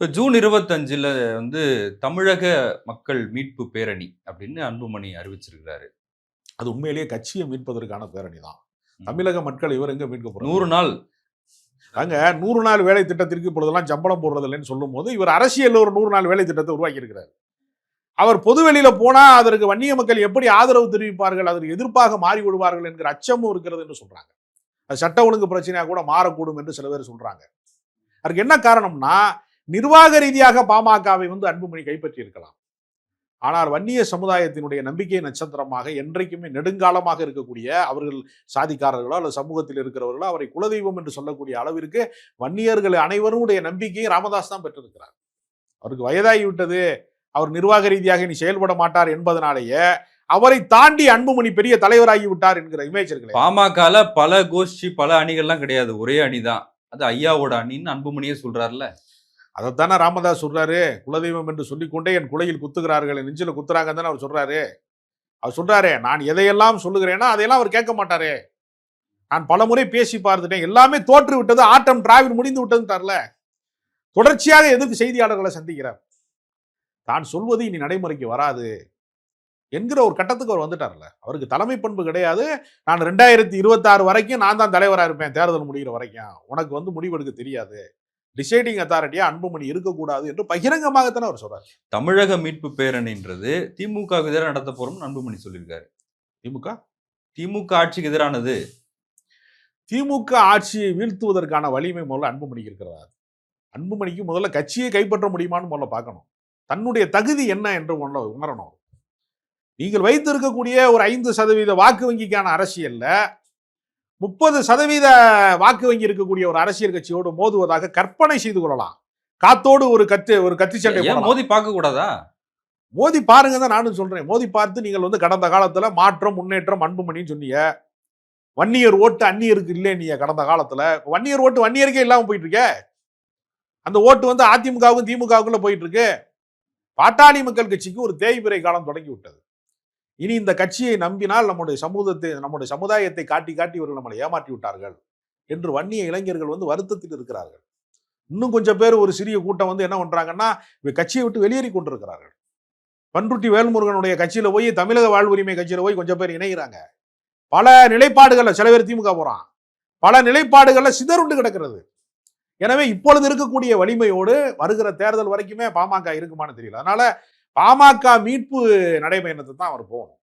இப்போ ஜூன் இருபத்தஞ்சுல வந்து தமிழக மக்கள் மீட்பு பேரணி அப்படின்னு அன்புமணி அறிவிச்சிருக்கிறாரு. அது உண்மையிலேயே கட்சியை மீட்பதற்கான பேரணி தான். தமிழக மக்கள் இவர் எங்க மீட்க போறாங்க நூறு நாள். அங்க நூறு நாள் வேலை திட்டத்திற்கு இப்பொழுதெல்லாம் சம்பளம் போடுறது இல்லைன்னு சொல்லும் போது இவர் அரசியல்ல ஒரு நூறு நாள் வேலை திட்டத்தை உருவாக்கி இருக்கிறார் அவர் பொது வெளியில போனா அதற்கு வன்னிய மக்கள் எப்படி ஆதரவு தெரிவிப்பார்கள் அதற்கு எதிர்ப்பாக மாறி விடுவார்கள் என்கிற அச்சமும் இருக்கிறது என்று சொல்றாங்க. அது சட்ட ஒழுங்கு பிரச்சனையா கூட மாறக்கூடும் என்று சில பேர் சொல்றாங்க. அதுக்கு என்ன காரணம்னா நிர்வாக ரீதியாக பாமகவை வந்து அன்புமணி கைப்பற்றி இருக்கலாம் ஆனால் வன்னிய சமுதாயத்தினுடைய நம்பிக்கை நட்சத்திரமாக என்றைக்குமே நெடுங்காலமாக இருக்கக்கூடிய அவர்கள் சாதிக்காரர்களோ அல்லது சமூகத்தில் இருக்கிறவர்களோ அவரை குலதெய்வம் என்று சொல்லக்கூடிய அளவிற்கு வன்னியர்கள் அனைவருடைய நம்பிக்கையை ராமதாஸ் தான் பெற்றிருக்கிறார். அவருக்கு வயதாகி விட்டது. அவர் நிர்வாக ரீதியாக இனி செயல்பட மாட்டார் என்பதனாலேயே அவரை தாண்டி அன்புமணி பெரிய தலைவராகி விட்டார் என்கிற இமேஜ் இருக்கு பாமகல பல கோஷ்டி பல அணிகள்லாம் கிடையாது. ஒரே அணிதான். அது ஐயாவோட அணின்னு அன்புமணியே சொல்றாருல்ல. அதைத்தானே ராமதாஸ் சொல்கிறாரு குலதெய்வம் என்று சொல்லிக்கொண்டே என் குலையில் குத்துகிறார்கள் என் நெஞ்சில குத்துறாங்கன்னு தானே அவர் சொல்கிறாரு அவர் சொல்கிறாரே நான் எதையெல்லாம் சொல்லுகிறேன்னா அதையெல்லாம் அவர் கேட்க மாட்டாரே. நான் பலமுறை பேசி பார்த்துட்டேன். எல்லாமே தோற்று விட்டது. ஆட்டம் டிராவில் முடிந்து விட்டதுன்னு தரல. தொடர்ச்சியாக எதுக்கு செய்தியாளர்களை சந்திக்கிறார். தான் சொல்வது இனி நடைமுறைக்கு வராது என்கிற ஒரு கட்டத்துக்கு அவர் வந்துட்டார்ல. அவருக்கு தலைமை பண்பு கிடையாது. நான் ரெண்டாயிரத்தி இருபத்தாறு வரைக்கும் நான் தான் தலைவராக இருப்பேன் தேர்தல் முடிகிற வரைக்கும். உனக்கு வந்து முடிவெடுக்க தெரியாது. டிசைடிங் அத்தாரிட்டியா அன்புமணி இருக்கக்கூடாது என்று பகிரங்கமாகத்தானே அவர் சொல்றாரு. தமிழக மீட்பு பேரணின்றது திமுக எதிராக நடத்த போறோம்னு அன்புமணி சொல்லியிருக்காரு. திமுக? திமுக ஆட்சிக்கு எதிரானது. திமுக ஆட்சியை வீழ்த்துவதற்கான வலிமை முதல்ல அன்புமணிக்கு இருக்கிறதா? அன்புமணிக்கு முதல்ல கட்சியை கைப்பற்ற முடியுமான்னு முதல்ல பார்க்கணும். தன்னுடைய தகுதி என்ன என்று முதல்ல உணரணும். நீங்கள் வைத்திருக்கக்கூடிய ஒரு ஐந்து சதவீத வாக்கு வங்கிக்கான அரசியல்ல முப்பது சதவீத வாக்கு வங்கி இருக்கக்கூடிய ஒரு அரசியல் கட்சியோடு மோதுவதாக கற்பனை செய்து கொள்ளலாம். காத்தோடு ஒரு கத்து ஒரு கத்தி போடலாம். மோதி பார்க்க கூடாதா மோதி பாருங்க தான் நானும் சொல்றேன். மோதி பார்த்து நீங்கள் வந்து கடந்த காலத்துல மாற்றம் முன்னேற்றம் அன்புமணின்னு சொன்னீங்க. வன்னியர் ஓட்டு அந்நியருக்கு இல்லை நீங்க கடந்த காலத்துல. வன்னியர் ஓட்டு வன்னியருக்கே இல்லாம போயிட்டு இருக்க அந்த ஓட்டு வந்து அதிமுகவுக்கும் திமுகவுக்குள்ள போயிட்டு இருக்கு பாட்டாளி மக்கள் கட்சிக்கு ஒரு தேய்பிறை காலம் தொடங்கி விட்டது. இனி இந்த கட்சியை நம்பினால் நம்முடைய சமூகத்தை நம்முடைய சமுதாயத்தை காட்டி காட்டி இவர்கள் நம்மளை ஏமாற்றி விட்டார்கள் என்று வன்னிய இளைஞர்கள் வந்து வருத்தத்தில் இருக்கிறார்கள். இன்னும் கொஞ்சம் பேர் ஒரு சிறிய கூட்டம் வந்து என்ன பண்றாங்கன்னா இவ கட்சியை விட்டு வெளியேறி கொண்டிருக்கிறார்கள். பன்ருட்டி வேல்முருகனுடைய கட்சியில் போய் தமிழக வாழ்வுரிமை கட்சியில் போய் கொஞ்சம் பேர் இணைகிறாங்க பல நிலைப்பாடுகளில் சில பேர் திமுக போகிறான் பல நிலைப்பாடுகளில் சிதறுண்டு கிடக்கிறது. எனவே இப்பொழுது இருக்கக்கூடிய வலிமையோடு வருகிற தேர்தல் வரைக்குமே பாமக இருக்குமான்னு தெரியல. அதனால பாமக மீட்பு நடைபயணத்தை தான் அவர் போகணும்.